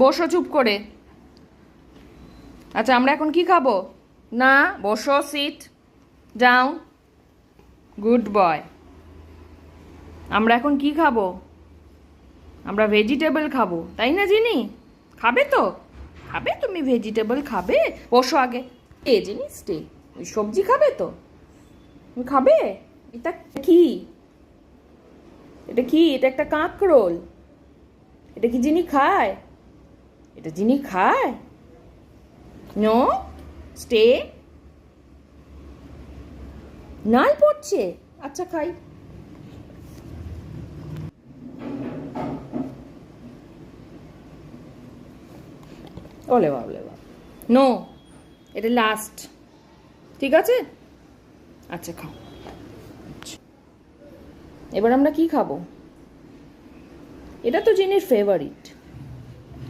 বসো চুপ করে। আচ্ছা আমরা এখন কি খাব? না, বসো সিট ডাউন গুড বয় আমরা এখন কি খাব? আমরা ভেজিটেবল খাব, তাই না, জিনি? খাবে তো? খাবে, তুমি ভেজিটেবল খাবে? বসো আগে। এ জিনিস টে ওই সবজি খাবে তো? খাবে? এটা কি? এটা কি? এটা একটা কাঁকরোল। এটা কি জিনি খায়? এটা জিনি খায় নো স্টে নাল পড়ছে আচ্ছা খাই। ওলে বাবা, ওলে নো এটা লাস্ট ঠিক আছে? আচ্ছা খাও। এবার আমরা কি খাব? এটা তো জিনির ফেভারিট